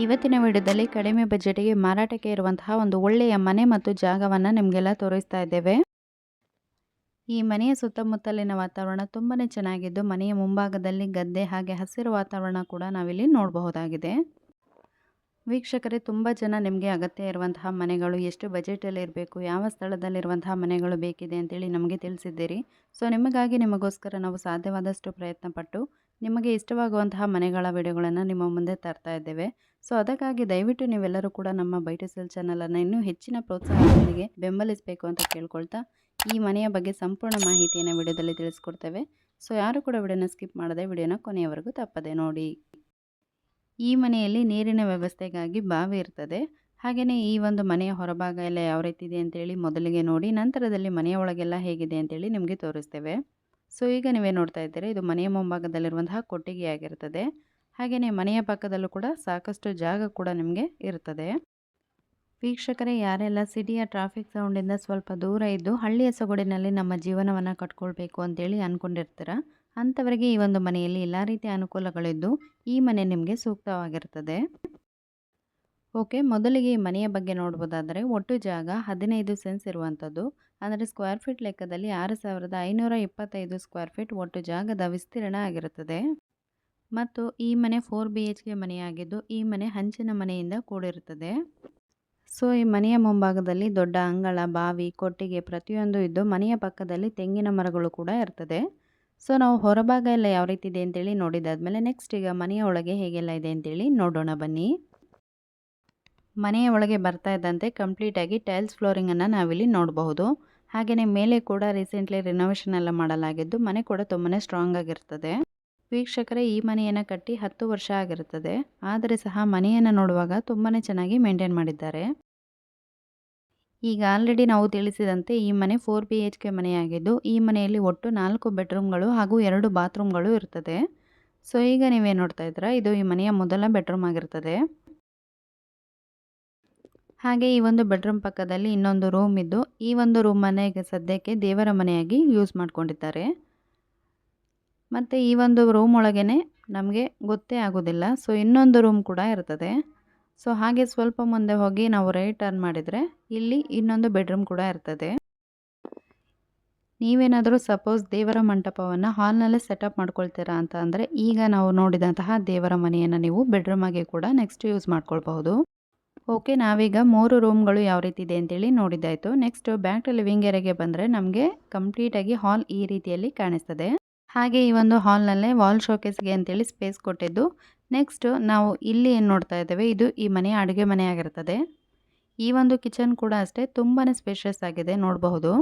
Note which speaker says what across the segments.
Speaker 1: ಇವತ್ತಿನ ವಿಡಿಯೋದಲ್ಲಿ ಕಡಿಮೆ ಬಜೆಟ್ಗೆ ಮಾರಾಟಕ್ಕೆ ಇರುವಂತಹ ಒಂದು ಒಳ್ಳೆಯ ಮನೆ ಮತ್ತು ಜಾಗವನ್ನು ನಿಮಗೆಲ್ಲ ತೋರಿಸ್ತಾ ಇದ್ದೇವೆ. ಈ ಮನೆಯ ಸುತ್ತಮುತ್ತಲಿನ ವಾತಾವರಣ ತುಂಬಾ ಚೆನ್ನಾಗಿದ್ದು ಮನೆಯ ಮುಂಭಾಗದಲ್ಲಿ ಗದ್ದೆ ಹಾಗೆ ಹಸಿರು ವಾತಾವರಣ ಕೂಡ ನಾವಿಲ್ಲಿ ನೋಡಬಹುದಾಗಿದೆ. ವೀಕ್ಷಕರೇ, ತುಂಬ ಜನ ನಿಮಗೆ ಅಗತ್ಯ ಇರುವಂತಹ ಮನೆಗಳು, ಎಷ್ಟು ಬಜೆಟಲ್ಲಿ ಇರಬೇಕು, ಯಾವ ಸ್ಥಳದಲ್ಲಿರುವಂತಹ ಮನೆಗಳು ಬೇಕಿದೆ ಅಂತೇಳಿ ನಮಗೆ ತಿಳಿಸಿದ್ದೀರಿ. ಸೊ, ನಿಮಗಾಗಿ ನಿಮಗೋಸ್ಕರ ನಾವು ಸಾಧ್ಯವಾದಷ್ಟು ಪ್ರಯತ್ನ ಪಟ್ಟು ನಿಮಗೆ ಇಷ್ಟವಾಗುವಂತಹ ಮನೆಗಳ ವಿಡಿಯೋಗಳನ್ನು ನಿಮ್ಮ ಮುಂದೆ ತರ್ತಾ ಇದ್ದೇವೆ. ಸೊ, ಅದಕ್ಕಾಗಿ ದಯವಿಟ್ಟು ನೀವೆಲ್ಲರೂ ಕೂಡ ನಮ್ಮ ಬೈಟು ಸೆಲ್ ಚಾನಲನ್ನು ಇನ್ನೂ ಹೆಚ್ಚಿನ ಪ್ರೋತ್ಸಾಹದೊಂದಿಗೆ ಬೆಂಬಲಿಸಬೇಕು ಅಂತ ಕೇಳ್ಕೊಳ್ತಾ ಈ ಮನೆಯ ಬಗ್ಗೆ ಸಂಪೂರ್ಣ ಮಾಹಿತಿಯನ್ನು ವಿಡಿಯೋದಲ್ಲಿ ತಿಳಿಸ್ಕೊಡ್ತೇವೆ. ಸೊ, ಯಾರು ಕೂಡ ವಿಡಿಯೋನ ಸ್ಕಿಪ್ ಮಾಡದೆ ವಿಡಿಯೋನ ಕೊನೆಯವರೆಗೂ ತಪ್ಪದೆ ನೋಡಿ. ಈ ಮನೆಯಲ್ಲಿ ನೀರಿನ ವ್ಯವಸ್ಥೆಗಾಗಿ ಬಾವಿ ಇರ್ತದೆ. ಹಾಗೆಯೇ ಈ ಒಂದು ಮನೆಯ ಹೊರಭಾಗ ಎಲ್ಲ ಯಾವ ರೀತಿ ಇದೆ ಅಂತೇಳಿ ಮೊದಲಿಗೆ ನೋಡಿ, ನಂತರದಲ್ಲಿ ಮನೆಯ ಒಳಗೆಲ್ಲ ಹೇಗಿದೆ ಅಂತೇಳಿ ನಿಮಗೆ ತೋರಿಸ್ತೇವೆ. ಸೊ, ಈಗ ನೀವೇ ನೋಡ್ತಾ ಇದ್ದೀರಿ, ಇದು ಮನೆಯ ಮುಂಭಾಗದಲ್ಲಿರುವಂತಹ ಕೊಟ್ಟಿಗೆಯಾಗಿರ್ತದೆ. ಹಾಗೆಯೇ ಮನೆಯ ಪಕ್ಕದಲ್ಲೂ ಕೂಡ ಸಾಕಷ್ಟು ಜಾಗ ಕೂಡ ನಿಮಗೆ ಇರ್ತದೆ. ವೀಕ್ಷಕರೇ, ಯಾರೆಲ್ಲ ಸಿಟಿಯ ಟ್ರಾಫಿಕ್ ಸೌಂಡಿಂದ ಸ್ವಲ್ಪ ದೂರ ಇದ್ದು ಹಳ್ಳಿಯ ಸೊಗಡಿನಲ್ಲಿ ನಮ್ಮ ಜೀವನವನ್ನು ಕಟ್ಕೊಳ್ಬೇಕು ಅಂತೇಳಿ ಅಂದ್ಕೊಂಡಿರ್ತೀರ ಅಂಥವರಿಗೆ ಈ ಒಂದು ಮನೆಯಲ್ಲಿ ಎಲ್ಲ ರೀತಿಯ ಅನುಕೂಲಗಳಿದ್ದು, ಈ ಮನೆ ನಿಮಗೆ ಸೂಕ್ತವಾಗಿರ್ತದೆ. ಓಕೆ, ಮೊದಲಿಗೆ ಈ ಮನೆಯ ಬಗ್ಗೆ ನೋಡ್ಬೋದಾದರೆ, ಒಟ್ಟು ಜಾಗ ಹದಿನೈದು ಸೆನ್ಸ್ ಇರುವಂಥದ್ದು. ಅಂದರೆ ಸ್ಕ್ವೇರ್ ಫೀಟ್ ಲೆಕ್ಕದಲ್ಲಿ ಆರು ಸಾವಿರದ ಐನೂರ ಇಪ್ಪತ್ತೈದು ಸ್ಕ್ವೇರ್ ಫೀಟ್ ಒಟ್ಟು ಜಾಗದ ವಿಸ್ತೀರ್ಣ ಆಗಿರುತ್ತದೆ. ಮತ್ತು ಈ ಮನೆ ಫೋರ್ ಬಿ ಎಚ್ ಕೆ ಮನೆಯಾಗಿದ್ದು, ಈ ಮನೆ ಹಂಚಿನ ಮನೆಯಿಂದ ಕೂಡಿರುತ್ತದೆ. ಸೊ, ಈ ಮನೆಯ ಮುಂಭಾಗದಲ್ಲಿ ದೊಡ್ಡ ಅಂಗಳ, ಬಾವಿ, ಕೊಟ್ಟಿಗೆ ಪ್ರತಿಯೊಂದು ಇದ್ದು, ಮನೆಯ ಪಕ್ಕದಲ್ಲಿ ತೆಂಗಿನ ಮರಗಳು ಕೂಡ ಇರ್ತದೆ. ಸೊ, ನಾವು ಹೊರಭಾಗ ಎಲ್ಲ ಯಾವ ರೀತಿ ಇದೆ ಅಂತೇಳಿ ನೋಡಿದಾದ್ಮೇಲೆ ನೆಕ್ಸ್ಟ್ ಈಗ ಮನೆಯ ಒಳಗೆ ಹೇಗೆಲ್ಲ ಇದೆ ಅಂತೇಳಿ ನೋಡೋಣ ಬನ್ನಿ. ಮನೆಯ ಒಳಗೆ ಬರ್ತಾ ಇದ್ದಂತೆ ಕಂಪ್ಲೀಟಾಗಿ ಟೈಲ್ಸ್ ಫ್ಲೋರಿಂಗನ್ನು ನಾವಿಲ್ಲಿ ನೋಡಬಹುದು. ಹಾಗೆಯೇ ಮೇಲೆ ಕೂಡ ರೀಸೆಂಟ್ಲಿ ರಿನೋವೇಷನ್ ಎಲ್ಲ ಮಾಡಲಾಗಿದ್ದು ಮನೆ ಕೂಡ ತುಂಬಾ ಸ್ಟ್ರಾಂಗ್ ಆಗಿರ್ತದೆ. ವೀಕ್ಷಕರೇ, ಈ ಮನೆಯನ್ನು ಕಟ್ಟಿ ಹತ್ತು ವರ್ಷ ಆಗಿರುತ್ತದೆ ಆದರೆ ಸಹ ಮನೆಯನ್ನು ನೋಡುವಾಗ ತುಂಬಾ ಚೆನ್ನಾಗಿ ಮೇಂಟೈನ್ ಮಾಡಿದ್ದಾರೆ. ಈಗ ಆಲ್ರೆಡಿ ನಾವು ತಿಳಿಸಿದಂತೆ ಈ ಮನೆ ಫೋರ್ ಬಿ ಎಚ್ ಕೆ ಮನೆಯಾಗಿದ್ದು ಈ ಮನೆಯಲ್ಲಿ ಒಟ್ಟು ನಾಲ್ಕು ಬೆಡ್ರೂಮ್ಗಳು ಹಾಗೂ ಎರಡು ಬಾತ್ರೂಮ್ಗಳು ಇರ್ತದೆ. ಸೊ ಈಗ ನೀವೇ ನೋಡ್ತಾ ಇದ್ದೀರಾ? ಇದು ಈ ಮನೆಯ ಮೊದಲ ಬೆಡ್ರೂಮ್ ಆಗಿರ್ತದೆ. ಹಾಗೆ ಈ ಒಂದು ಬೆಡ್ರೂಮ್ ಪಕ್ಕದಲ್ಲಿ ಇನ್ನೊಂದು ರೂಮ್ ಇದ್ದು, ಈ ಒಂದು ರೂಮನ್ನು ಈಗ ಸದ್ಯಕ್ಕೆ ದೇವರ ಮನೆಯಾಗಿ ಯೂಸ್ ಮಾಡ್ಕೊಂಡಿದ್ದಾರೆ. ಮತ್ತು ಈ ಒಂದು ರೂಮ್ ಒಳಗೇ ನಮಗೆ ಗೊತ್ತೇ ಆಗೋದಿಲ್ಲ. ಸೊ ಇನ್ನೊಂದು ರೂಮ್ ಕೂಡ ಇರ್ತದೆ. ಸೊ ಹಾಗೆ ಸ್ವಲ್ಪ ಮುಂದೆ ಹೋಗಿ ನಾವು ರೈಟ್ ಟರ್ನ್ ಮಾಡಿದರೆ ಇಲ್ಲಿ ಇನ್ನೊಂದು ಬೆಡ್ರೂಮ್ ಕೂಡ ಇರ್ತದೆ. ನೀವೇನಾದರೂ ಸಪೋಸ್ ದೇವರ ಮಂಟಪವನ್ನು ಹಾಲ್ನಲ್ಲೇ ಸೆಟಪ್ ಮಾಡ್ಕೊಳ್ತೀರಾ ಅಂತ ಅಂದರೆ ಈಗ ನಾವು ನೋಡಿದಂತಹ ದೇವರ ಮನೆಯನ್ನು ನೀವು ಬೆಡ್ರೂಮ್ ಆಗಿ ಕೂಡ ನೆಕ್ಸ್ಟ್ ಯೂಸ್ ಮಾಡ್ಕೊಳ್ಬಹುದು. ಓಕೆ, ನಾವೀಗ ಮೂರು ರೂಮ್ಗಳು ಯಾವ ರೀತಿ ಇದೆ ಅಂತೇಳಿ ನೋಡಿದ್ದಾಯಿತು. ನೆಕ್ಸ್ಟ್ ಬ್ಯಾಕ್ ಲಿವಿಂಗ್ ಏರಿಯಾಗೆ ಬಂದರೆ ನಮಗೆ ಕಂಪ್ಲೀಟಾಗಿ ಹಾಲ್ ಈ ರೀತಿಯಲ್ಲಿ ಕಾಣಿಸ್ತದೆ. ಹಾಗೆ ಈ ಒಂದು ಹಾಲ್ನಲ್ಲೇ ವಾಲ್ ಶೋಕೇಸ್ಗೆ ಅಂತೇಳಿ ಸ್ಪೇಸ್ ಕೊಟ್ಟಿದ್ದು. ನೆಕ್ಸ್ಟ್ ನಾವು ಇಲ್ಲಿ ಏನು ನೋಡ್ತಾ ಇದ್ದೇವೆ, ಇದು ಈ ಮನೆ, ಅಡುಗೆ ಮನೆ ಆಗಿರ್ತದೆ ಈ ಒಂದು ಕಿಚನ್ ಕೂಡ ಅಷ್ಟೇ ತುಂಬಾ ಸ್ಪೇಷಿಯಸ್ ಆಗಿದೆ ನೋಡಬಹುದು.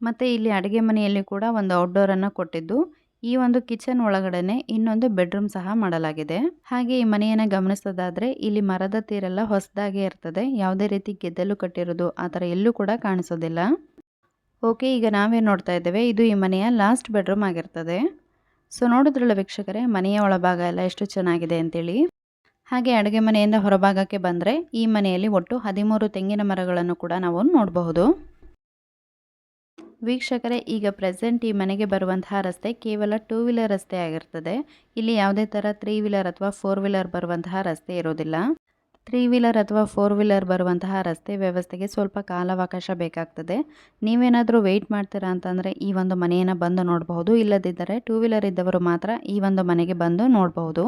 Speaker 1: ಮತ್ತು ಇಲ್ಲಿ ಅಡುಗೆ ಮನೆಯಲ್ಲಿ ಕೂಡ ಒಂದು ಔಟ್ಡೋರನ್ನು ಕೊಟ್ಟಿದ್ದು. ಈ ಒಂದು ಕಿಚನ್ ಒಳಗಡೆ ಇನ್ನೊಂದು ಬೆಡ್ರೂಮ್ ಸಹ ಮಾಡಲಾಗಿದೆ. ಹಾಗೆ ಈ ಮನೆಯನ್ನು ಗಮನಿಸೋದಾದರೆ ಇಲ್ಲಿ ಮರದ ತೀರೆಲ್ಲ ಹೊಸದಾಗಿ ಇರ್ತದೆ. ಯಾವುದೇ ರೀತಿ ಗೆದ್ದಲು ಕಟ್ಟಿರೋದು ಆ ಥರ ಎಲ್ಲೂ ಕೂಡ ಕಾಣಿಸೋದಿಲ್ಲ. ಓಕೆ, ಈಗ ನಾವೇ ನೋಡ್ತಾ ಇದ್ದೇವೆ. ಇದು ಈ ಮನೆಯ ಲಾಸ್ಟ್ ಬೆಡ್ರೂಮ್ ಆಗಿರ್ತದೆ. ಸೊ ನೋಡಿದ್ರಲ್ಲ ವೀಕ್ಷಕರೇ, ಮನೆಯ ಒಳಭಾಗ ಎಲ್ಲ ಎಷ್ಟು ಚೆನ್ನಾಗಿದೆ ಅಂತೇಳಿ. ಹಾಗೆ ಅಡುಗೆ ಮನೆಯಿಂದ ಹೊರಭಾಗಕ್ಕೆ ಬಂದರೆ ಈ ಮನೆಯಲ್ಲಿ ಒಟ್ಟು ಹದಿಮೂರು ತೆಂಗಿನ ಮರಗಳನ್ನು ಕೂಡ ನಾವು ನೋಡಬಹುದು. ವೀಕ್ಷಕರೇ, ಈಗ ಪ್ರೆಸೆಂಟ್ ಈ ಮನೆಗೆ ಬರುವಂತಹ ರಸ್ತೆ ಕೇವಲ ಟೂ ವೀಲರ್ ರಸ್ತೆ ಆಗಿರ್ತದೆ. ಇಲ್ಲಿ ಯಾವುದೇ ಥರ ತ್ರೀ ವೀಲರ್ ಅಥವಾ ಫೋರ್ ವೀಲರ್ ಬರುವಂತಹ ರಸ್ತೆ ಇರೋದಿಲ್ಲ. ತ್ರೀ ವೀಲರ್ ಅಥವಾ ಫೋರ್ ವೀಲರ್ ಬರುವಂತಹ ರಸ್ತೆ ವ್ಯವಸ್ಥೆಗೆ ಸ್ವಲ್ಪ ಕಾಲಾವಕಾಶ ಬೇಕಾಗ್ತದೆ. ನೀವೇನಾದರೂ ವೆಯ್ಟ್ ಮಾಡ್ತೀರಾ ಅಂತಂದರೆ ಈ ಒಂದು ಮನೆಯನ್ನು ಬಂದು ನೋಡಬಹುದು. ಇಲ್ಲದಿದ್ದರೆ ಟೂ ವೀಲರ್ ಇದ್ದವರು ಮಾತ್ರ ಈ ಒಂದು ಮನೆಗೆ ಬಂದು ನೋಡಬಹುದು.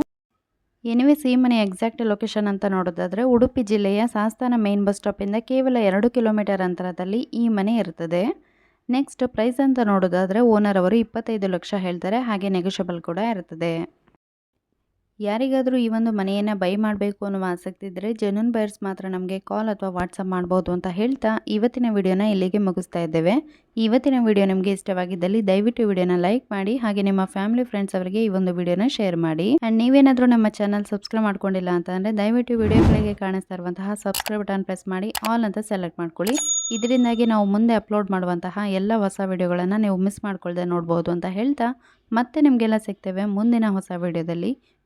Speaker 1: ಎನಿವೇಸ್ ಈ ಮನೆ ಎಕ್ಸಾಕ್ಟ್ ಲೊಕೇಶನ್ ಅಂತ ನೋಡೋದಾದರೆ ಉಡುಪಿ ಜಿಲ್ಲೆಯ ಸಾಸ್ತಾನ ಮೇನ್ ಬಸ್ ಸ್ಟಾಪಿಂದ ಕೇವಲ ಎರಡು ಕಿಲೋಮೀಟರ್ ಅಂತರದಲ್ಲಿ ಈ ಮನೆ ಇರ್ತದೆ. ನೆಕ್ಸ್ಟ್ ಪ್ರೈಸ್ ಅಂತ ನೋಡೋದಾದರೆ ಓನರ್ ಅವರು ಇಪ್ಪತ್ತೈದು ಲಕ್ಷ ಹೇಳ್ತಾರೆ. ಹಾಗೆ ನೆಗೋಷಿಯಬಲ್ ಕೂಡ ಇರ್ತದೆ. ಯಾರಿಗಾದರೂ ಈ ಒಂದು ಮನೆಯನ್ನು ಬೈ ಮಾಡಬೇಕು ಅನ್ನುವ ಆಸಕ್ತಿ ಇದ್ದರೆ ಜೆನ್ಯೂನ್ ಬೈರ್ಸ್ ಮಾತ್ರ ನಮಗೆ ಕಾಲ್ ಅಥವಾ ವಾಟ್ಸಪ್ ಮಾಡ್ಬೋದು ಅಂತ ಹೇಳ್ತಾ ಇವತ್ತಿನ ವಿಡಿಯೋನ ಇಲ್ಲಿಗೆ ಮುಗಿಸ್ತಾ ಇದ್ದೇವೆ. ಇವತ್ತಿನ ವಿಡಿಯೋ ನಿಮಗೆ ಇಷ್ಟವಾಗಿದ್ದಲ್ಲಿ ದಯವಿಟ್ಟು ವಿಡಿಯೋನ ಲೈಕ್ ಮಾಡಿ, ಹಾಗೆ ನಿಮ್ಮ ಫ್ಯಾಮಿಲಿ ಫ್ರೆಂಡ್ಸ್ ಅವರಿಗೆ ಈ ಒಂದು ವಿಡಿಯೋನ ಶೇರ್ ಮಾಡಿ. ಆ್ಯಂಡ್ ನೀವೇನಾದರೂ ನಮ್ಮ ಚಾನಲ್ ಸಬ್ಸ್ಕ್ರೈಬ್ ಮಾಡ್ಕೊಂಡಿಲ್ಲ ಅಂತಂದರೆ ದಯವಿಟ್ಟು ವಿಡಿಯೋಗಳಿಗೆ ಕಾಣಿಸ್ತಾ ಇರುವಂತಹ ಸಬ್ಸ್ಕ್ರೈಬ್ ಬಟನ್ ಪ್ರೆಸ್ ಮಾಡಿ ಆಲ್ ಅಂತ ಸೆಲೆಕ್ಟ್ ಮಾಡ್ಕೊಳ್ಳಿ. ಇದರಿಂದಾಗಿ ನಾವು ಮುಂದೆ ಅಪ್ಲೋಡ್ ಮಾಡುವಂತಹ ಎಲ್ಲ ಹೊಸ ವಿಡಿಯೋಗಳನ್ನು ನೀವು ಮಿಸ್ ಮಾಡ್ಕೊಳ್ಳದೆ ನೋಡ್ಬೋದು ಅಂತ ಹೇಳ್ತಾ ಮತ್ತೆ ನಿಮಗೆಲ್ಲ ಸಿಗ್ತೇವೆ ಮುಂದಿನ ಹೊಸ ವಿಡಿಯೋದಲ್ಲಿ.